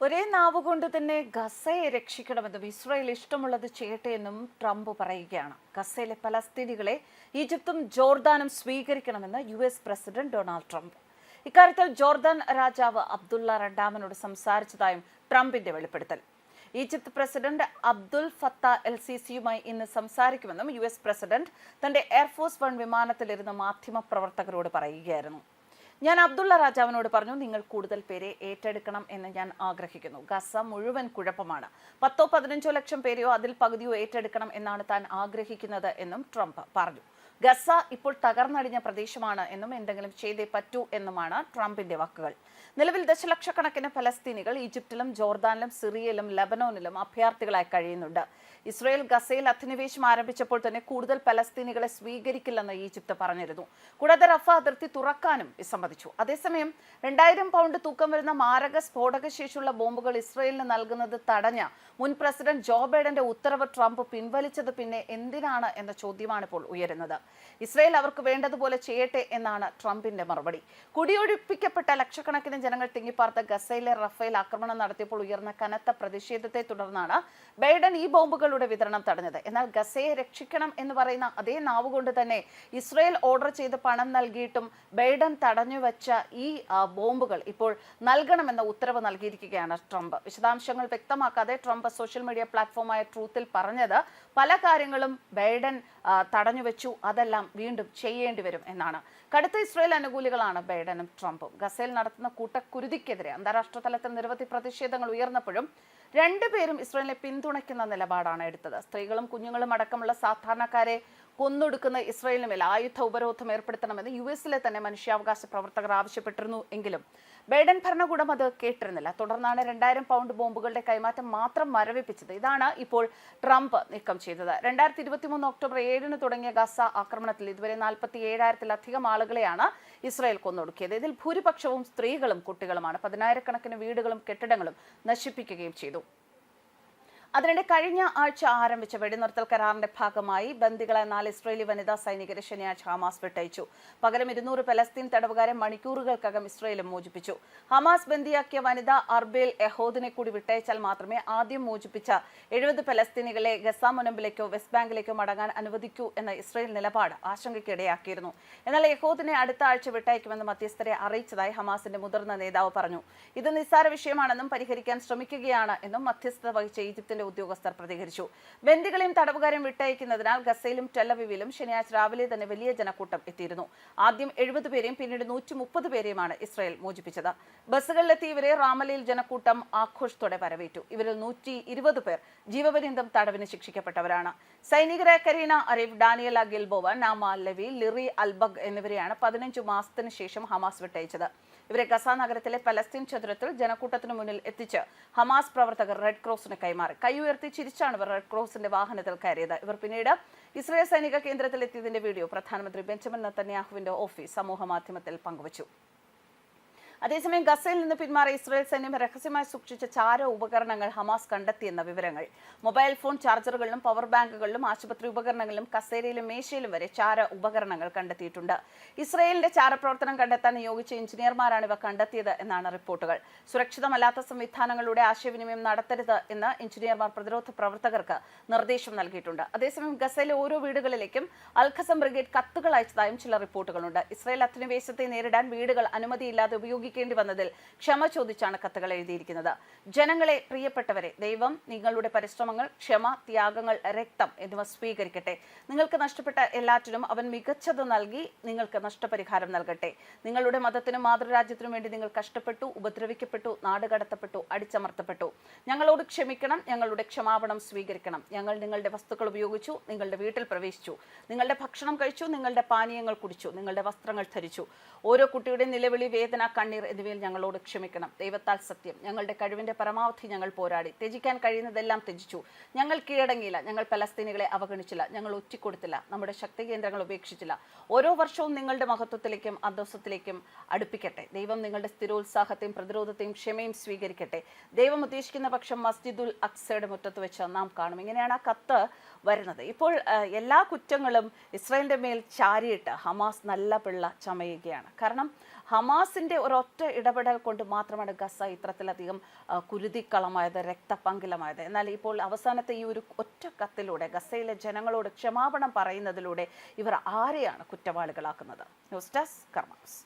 ഒരേ നാവ് കൊണ്ട് തന്നെ ഗസയെ രക്ഷിക്കണമെന്നും ഇസ്രായേൽ ഇഷ്ടമുള്ളത് ചെയ്യട്ടെ എന്നും ട്രംപ് പറയുകയാണ്. ഗസയിലെ പലസ്തീനികളെ ഈജിപ്തും ജോർദാനും സ്വീകരിക്കണമെന്ന് U S president Donald Trump. ഇക്കാര്യത്തിൽ ജോർദാൻ രാജാവ് അബ്ദുള്ള രണ്ടാമനോട് സംസാരിച്ചതായും ട്രംപിന്റെ വെളിപ്പെടുത്തൽ. Egypt president Abdul Fattah L C സിയുമായി ഇന്ന് സംസാരിക്കുമെന്നും യു എസ് പ്രസിഡന്റ് തന്റെ എയർഫോഴ്സ് വൺ വിമാനത്തിലിരുന്ന് മാധ്യമ പ്രവർത്തകരോട് പറയുകയായിരുന്നു. ഞാൻ അബ്ദുള്ള രാജാവിനോട് പറഞ്ഞു നിങ്ങൾ കൂടുതൽ പേരെ ഏറ്റെടുക്കണം എന്ന് ഞാൻ ആഗ്രഹിക്കുന്നു. ഗസ മുഴുവൻ കുഴപ്പമാണ്. പത്തോ പതിനഞ്ചോ ലക്ഷം പേരെയോ അതിൽ പകുതിയോ ഏറ്റെടുക്കണം എന്നാണ് താൻ ആഗ്രഹിക്കുന്നത് എന്നും ട്രംപ് പറഞ്ഞു. ഗസ ഇപ്പോൾ തകർന്നടിഞ്ഞ പ്രദേശമാണ് എന്നും എന്തെങ്കിലും ചെയ്തേ പറ്റൂ എന്നുമാണ് ട്രംപിന്റെ വാക്കുകൾ. നിലവിൽ ദശലക്ഷക്കണക്കിന് ഫലസ്തീനികൾ ഈജിപ്തിലും ജോർദാനിലും സിറിയയിലും ലബനോനിലും അഭയാർത്ഥികളായി കഴിയുന്നുണ്ട്. ഇസ്രയേൽ ഗസയിൽ അധിനിവേശം ആരംഭിച്ചപ്പോൾ തന്നെ കൂടുതൽ ഫലസ്തീനികളെ സ്വീകരിക്കില്ലെന്ന് ഈജിപ്ത് പറഞ്ഞിരുന്നു. കൂടാതെ റഫ അതിർത്തി തുറക്കാനും വിസമ്മതിച്ചു അതേസമയം രണ്ടായിരം പൗണ്ട് തൂക്കം വരുന്ന മാരക സ്ഫോടക ശേഷിയുള്ള ബോംബുകൾ ഇസ്രയേലിന് നൽകുന്നത് തടഞ്ഞ മുൻ പ്രസിഡന്റ് ജോ ബൈഡന്റെ ഉത്തരവ് ട്രംപ് പിൻവലിച്ചത് പിന്നെ എന്തിനാണ് എന്ന ചോദ്യമാണ് ഇപ്പോൾ ഉയരുന്നത്. ഇസ്രയേൽ അവർക്ക് വേണ്ടതുപോലെ ചെയ്യട്ടെ എന്നാണ് ട്രംപിന്റെ മറുപടി. കുടിയൊഴിപ്പിക്കപ്പെട്ട ലക്ഷക്കണക്കിന് ജനങ്ങൾ തിങ്ങിപ്പാർത്ത ഗസയിലെ റഫേൽ ആക്രമണം നടത്തിയപ്പോൾ ഉയർന്ന കനത്ത പ്രതിഷേധത്തെ തുടർന്നാണ് ബൈഡൻ ഈ ബോംബുകളുടെ വിതരണം തടഞ്ഞത്. എന്നാൽ ഗസയെ രക്ഷിക്കണം എന്ന് പറയുന്ന അതേ നാവുകൊണ്ട് തന്നെ ഇസ്രയേൽ ഓർഡർ ചെയ്ത് പണം നൽകിയിട്ടും ബൈഡൻ തടഞ്ഞു തടഞ്ഞുവച്ച ഈ ബോംബുകൾ ഇപ്പോൾ നൽകണമെന്ന ഉത്തരവ് നൽകിയിരിക്കുകയാണ് ട്രംപ്. വിശദാംശങ്ങൾ വ്യക്തമാക്കാതെ ട്രംപ് സോഷ്യൽ മീഡിയ പ്ലാറ്റ്ഫോമായ ട്രൂത്തിൽ പറഞ്ഞത് പല കാര്യങ്ങളും ബൈഡൻ ആ, തടഞ്ഞുവെച്ചു അതെല്ലാം വീണ്ടും ചെയ്യേണ്ടി വരും എന്നാണ്. കടുത്ത ഇസ്രയേൽ അനുകൂലികളാണ് ബൈഡനും ട്രംപും. ഗസയിൽ നടത്തുന്ന കൂട്ടക്കുരുതിക്കെതിരെ അന്താരാഷ്ട്ര തലത്തിൽ നിരവധി പ്രതിഷേധങ്ങൾ ഉയർന്നപ്പോഴും രണ്ടുപേരും ഇസ്രയേലിനെ പിന്തുണയ്ക്കുന്ന നിലപാടാണ് എടുത്തത്. സ്ത്രീകളും കുഞ്ഞുങ്ങളും അടക്കമുള്ള സാധാരണക്കാരെ കൊന്നൊടുക്കുന്ന ഇസ്രയേലിന് മേൽ ആയുധ ഉപരോധം ഏർപ്പെടുത്തണമെന്ന് യു എസിലെ തന്നെ മനുഷ്യാവകാശ പ്രവർത്തകർ ആവശ്യപ്പെട്ടിരുന്നു എങ്കിലും ബൈഡൻ ഭരണകൂടം അത് കേട്ടിരുന്നില്ല. തുടർന്നാണ് രണ്ടായിരം പൗണ്ട് ബോംബുകളുടെ കൈമാറ്റം മാത്രം മരവിപ്പിച്ചത്. ഇതാണ് ഇപ്പോൾ ട്രംപ് നീക്കം ചെയ്തത്. രണ്ടായിരത്തി ഇരുപത്തിമൂന്ന് ഒക്ടോബർ ഏഴിന് തുടങ്ങിയ ഗസ ആക്രമണത്തിൽ ഇതുവരെ നാൽപ്പത്തി ഏഴായിരത്തിലധികം ആളുകളെയാണ് ഇസ്രയേൽ കൊന്നൊടുക്കിയത്. ഇതിൽ ഭൂരിപക്ഷവും സ്ത്രീകളും കുട്ടികളുമാണ്. പതിനായിരക്കണക്കിന് വീടുകളും കെട്ടിടങ്ങളും നശിപ്പിക്കുകയും ചെയ്തു. അതിനിടെ കഴിഞ്ഞ ആഴ്ച ആരംഭിച്ച വെടിനിർത്തൽ കരാറിന്റെ ഭാഗമായി ബന്ദികളെ നാല് ഇസ്രയേലി വനിതാ സൈനികരെ ശനിയാഴ്ച ഹമാസ് വിട്ടയച്ചു. പകരം ഇരുന്നൂറ് പലസ്തീൻ തടവുകാരെ മണിക്കൂറുകൾക്കകം ഇസ്രയേലും മോചിപ്പിച്ചു. ഹമാസ് ബന്ദിയാക്കിയ വനിത അർബേൽ എഹോദിനെ കൂടി വിട്ടയച്ചാൽ മാത്രമേ ആദ്യം മോചിപ്പിച്ച എഴുപത് പലസ്തീനികളെ ഗസ മുനമ്പിലേക്കോ വെസ്റ്റ് ബാങ്കിലേക്കോ മടങ്ങാൻ അനുവദിക്കൂ എന്ന ഇസ്രയേൽ നിലപാട് ആശങ്കയ്ക്കിടയാക്കിയിരുന്നു. എന്നാൽ യഹോദിനെ അടുത്ത ആഴ്ച വിട്ടയക്കുമെന്ന് മധ്യസ്ഥരെ അറിയിച്ചതായി ഹമാസിന്റെ മുതിർന്ന നേതാവ് പറഞ്ഞു. ഇത് നിസ്സാര വിഷയമാണെന്നും പരിഹരിക്കാൻ ശ്രമിക്കുകയാണ് എന്നും മധ്യസ്ഥത വഹിച്ച ഈജിപ്തിന്റെ ഉദ്യോഗസ്ഥർ പ്രതികരിച്ചു. ബന്ദികളെയും തടവുകാരെയും വിട്ടയക്കുന്നതിനാൽ ഗസയിലും ടെല്ലവിവിലും ശനിയാഴ്ച രാവിലെ തന്നെ വലിയ ജനക്കൂട്ടം എത്തിയിരുന്നു. ആദ്യം എഴുപത് പേരെയും പിന്നീട് നൂറ്റി മുപ്പത് പേരെയുമാണ് ഇസ്രായേൽ മോചിപ്പിച്ചത്. ബസ്സുകളിലെത്തി ഇവരെ റാമലയിൽ ജനക്കൂട്ടം ആഘോഷത്തോടെ വരവേറ്റു. ഇവരിൽ നൂറ്റി ഇരുപത് പേർ ജീവപര്യന്തം തടവിന് ശിക്ഷിക്കപ്പെട്ടവരാണ്. സൈനികരായ കരീന അരീഫ് ഡാനിയല ഗിൽബോവ നാമ ലവി ലിറി അൽബഗ് എന്നിവരെയാണ് പതിനഞ്ചു മാസത്തിന് ശേഷം ഹമാസ് വിട്ടയച്ചത്. ഇവരെ ഗസ നഗരത്തിലെ പലസ്തീൻ ചതുരത്തിൽ ജനക്കൂട്ടത്തിനു മുന്നിൽ എത്തിച്ച് ഹമാസ് പ്രവർത്തകർ റെഡ് ക്രോസിന് കൈമാറി. കൈ ഉയർത്തി ചിരിച്ചാണ് ഇവർ റെഡ് ക്രോസിന്റെ വാഹനത്തിൽ കയറിയത്. ഇവർ പിന്നീട് ഇസ്രായേൽ സൈനിക കേന്ദ്രത്തിൽ എത്തിയതിന്റെ വീഡിയോ പ്രധാനമന്ത്രി ബെഞ്ചമിൻ നത്തന്യാഹുവിന്റെ ഓഫീസ് സമൂഹ മാധ്യമത്തിൽ പങ്കുവച്ചു. അതേസമയം ഗസയിൽ നിന്ന് പിന്മാറിയ ഇസ്രായേൽ സൈന്യം രഹസ്യമായി സൂക്ഷിച്ച ചാര ഉപകരണങ്ങൾ ഹമാസ് കണ്ടെത്തിയെന്ന വിവരങ്ങൾ. മൊബൈൽ ഫോൺ ചാർജറുകളിലും പവർ ബാങ്കുകളിലും ആശുപത്രി ഉപകരണങ്ങളിലും കസേരയിലും മേശയിലും വരെ ചാര ഉപകരണങ്ങൾ കണ്ടെത്തിയിട്ടുണ്ട്. ഇസ്രായേലിന്റെ ചാരപ്രവർത്തനം കണ്ടെത്താൻ നിയോഗിച്ച എഞ്ചിനീയർമാരാണ് ഇവ കണ്ടെത്തിയത് എന്നാണ് റിപ്പോർട്ടുകൾ. സുരക്ഷിതമല്ലാത്ത സംവിധാനങ്ങളുടെ ആശയവിനിമയം നടത്തരുത് എന്ന് എഞ്ചിനീയർമാർ പ്രതിരോധ പ്രവർത്തകർക്ക് നിർദ്ദേശം നൽകിയിട്ടുണ്ട്. അതേസമയം ഗസയിലെ ഓരോ വീടുകളിലേക്കും അൽഖസം ബ്രിഗേഡ് കത്തുകൾ അയച്ചതായും ചില റിപ്പോർട്ടുകളുണ്ട്. ഇസ്രായേൽ അധിനിവേശത്തെ നേരിടാൻ വീടുകൾ അനുമതിയില്ലാതെ ഉപയോഗിക്കേണ്ടി വന്നതിൽ ക്ഷമ ചോദിച്ചാണ് കത്തുകൾ എഴുതിയിരിക്കുന്നത്. ജനങ്ങളെ പ്രിയപ്പെട്ടവരെ ദൈവം നിങ്ങളുടെ പരിശ്രമങ്ങൾ ക്ഷമ ത്യാഗങ്ങൾ രക്തം എന്നിവ സ്വീകരിക്കട്ടെ. നിങ്ങൾക്ക് നഷ്ടപ്പെട്ട എല്ലാറ്റിനും അവൻ മികച്ചത് നൽകി നിങ്ങൾക്ക് നഷ്ടപരിഹാരം നൽകട്ടെ. നിങ്ങളുടെ മതത്തിനും മാതൃരാജ്യത്തിനും വേണ്ടി നിങ്ങൾ കഷ്ടപ്പെട്ടു ഉപദ്രവിക്കപ്പെട്ടു നാടുകടത്തപ്പെട്ടു അടിച്ചമർത്തപ്പെട്ടു. ഞങ്ങളോട് ക്ഷമിക്കണം ഞങ്ങളുടെ ക്ഷമാപണം സ്വീകരിക്കണം. ഞങ്ങൾ നിങ്ങളുടെ വസ്തുക്കൾ ഉപയോഗിച്ചു നിങ്ങളുടെ വീട്ടിൽ പ്രവേശിച്ചു. നിങ്ങളുടെ ഭക്ഷണം കഴിച്ചു നിങ്ങളുടെ പാനീയങ്ങൾ കുടിച്ചു നിങ്ങളുടെ വസ്ത്രങ്ങൾ ധരിച്ചു. ഓരോ കുട്ടിയുടെ നിലവിളി വേദന കണ്ണീർ എന്നിവയിൽ ഞങ്ങളോട് ക്ഷമിക്കണം. ദൈവത്താൽ സത്യം. ഞങ്ങളുടെ കഴിവിന്റെ പരമാവധി ഞങ്ങൾ പോരാടി. ത്യജിക്കാൻ കഴിയുന്നതെല്ലാം ത്യജിച്ചു. ഞങ്ങൾ കീഴടങ്ങിയില്ല. ഞങ്ങൾ പലസ്തീനികളെ അവഗണിച്ചില്ല. ഞങ്ങൾ ഒറ്റിക്കൊടുത്തില്ല. നമ്മുടെ ശക്തി കേന്ദ്രങ്ങൾ ഉപേക്ഷിച്ചില്ല. ഓരോ വർഷവും നിങ്ങളുടെ മഹത്വത്തിലേക്കും അന്തസ്സത്തിലേക്കും അടുപ്പിക്കട്ടെ. ദൈവം നിങ്ങളുടെ സ്ഥിരോത്സാഹത്തെയും പ്രതിരോധത്തെയും ക്ഷമയും സ്വീകരിക്കട്ടെ. ദൈവം ഉദ്ദേശിക്കുന്ന പക്ഷം മസ്ജിദുൽ അക്സയുടെ മുറ്റത്ത് വെച്ച് നാം കാണും. ഇങ്ങനെയാണ് ആ കത്ത് വരുന്നത്. ഇപ്പോൾ എല്ലാ കുറ്റങ്ങളും ഇസ്രായേലിന്റെ മേൽ ചാരിയിട്ട് ഹമാസ് നല്ല പിള്ള ചമയുകയാണ്. കാരണം ഹമാസിന്റെ ഒരൊറ്റ ഇടപെടൽ കൊണ്ട് മാത്രമാണ് ഗസ ഇത്രത്തിലധികം കുരുതിക്കളമായത് രക്തപങ്കിലമായത്. എന്നാൽ ഇപ്പോൾ അവസാനത്തെ ഈ ഒരു ഒറ്റ കത്തിലൂടെ ഗസയിലെ ജനങ്ങളോട് ക്ഷമാപണം പറയുന്നതിലൂടെ ഇവർ ആരെയാണ് കുറ്റവാളികളാക്കുന്നത്? News desk karmas